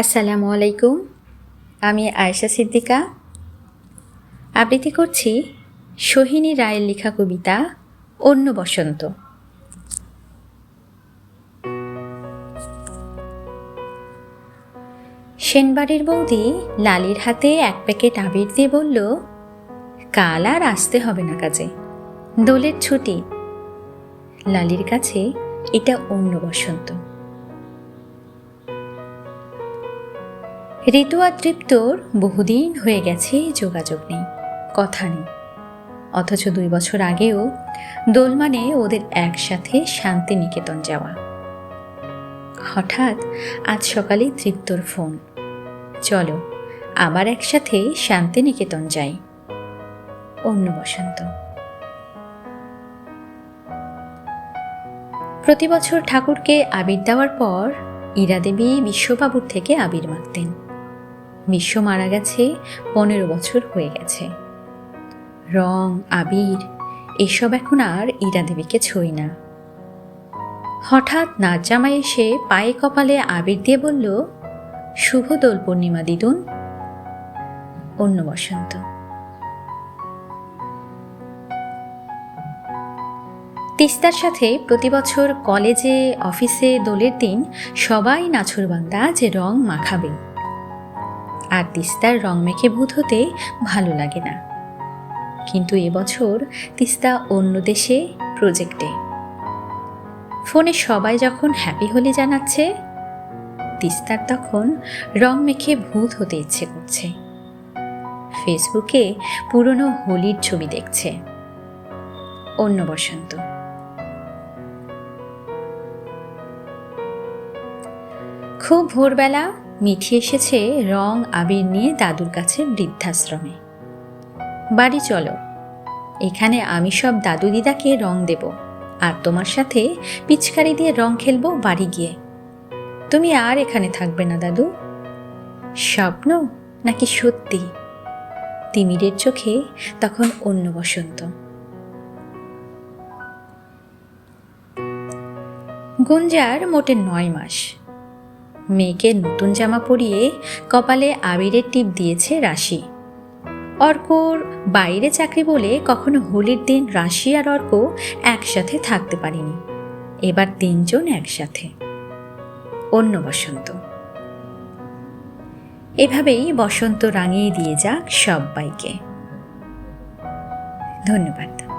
আসসালামু আলাইকুম, আমি আয়েশা সিদ্দিকা। আবৃত্তি করছি সোহিনী রায়ের লেখা কবিতা অন্য বসন্ত। সেনবাড়ির বৌদি লালির হাতে এক প্যাকেট আবির দিয়ে বলল, কাল আর আসতে হবে না কাজে, দোলের ছুটি। লালির কাছে এটা অন্য বসন্ত। ঋতু তৃপ্তর বহুদিন হয়ে গেছে যোগাযোগ নেই, কথা নেই। অথচ দুই বছর আগেও দোল মানে ওদের একসাথে শান্তিনিকেতন যাওয়া। হঠাৎ আজ সকালে তৃপ্তর ফোন, চলো আবার একসাথে শান্তিনিকেতন যাই। অন্য বসন্ত। প্রতি বছর ঠাকুরকে আবির দেওয়ার পর ইরা দেবী বিশ্ববাবুর থেকে আবির মাখতেন বিশ্ব মারা গেছে পনেরো বছর হয়ে গেছে। রং, আবির, এসব এখন আর ইরা দেবীকে ছই না। হঠাৎ নাচ জামাই এসে পায়ে কপালে আবির দিয়ে বলল, শুভ দোল পূর্ণিমা, দিদুন। অন্য বসন্ত। তিস্তার সাথে প্রতি বছর কলেজে, অফিসে, দোলের দিন সবাই নাছরবান্দা যে রং মাখাবে। আর তিস্তার রং মেখে ভূত হতে ভালো লাগে না। কিন্তু এবছর তিস্তা অন্য দেশে প্রজেক্টে ফোনে সবাই যখন হ্যাপি হোলি জানাচ্ছে, তিস্তার তখন রং মেখে ভূত হতে ইচ্ছে করছে। ফেসবুকে পুরনো হোলির ছবি দেখছে। অন্য বসন্ত। খুব ভোরবেলা মিঠি এসেছে রং, আবির নিয়ে দাদুর কাছে বৃদ্ধাশ্রমে। বাড়ি চলো। এখানে আমি সব দাদু দিদাকে রং দেব। আর তোমার সাথে পিচকারি দিয়ে রং খেলব বাড়ি গিয়ে। তুমি আর এখানে থাকবে না, দাদু। স্বপ্ন নাকি সত্যি? তিমিরের চোখে তখন অন্য বসন্ত। গুঞ্জার মোটে নয় মাস। মেয়েকে নতুন জামা পরিয়ে কপালে আবিরের টিপ দিয়েছে রাশি। অর্কর বাইরে চাকরি বলে কখনো হোলির দিন রাশি আর অর্ক একসাথে থাকতে পারিনি। এবার তিনজন একসাথে। অন্য বসন্ত। এভাবেই বসন্ত রাঙিয়ে দিয়ে যাক সবাইকে ধন্যবাদ।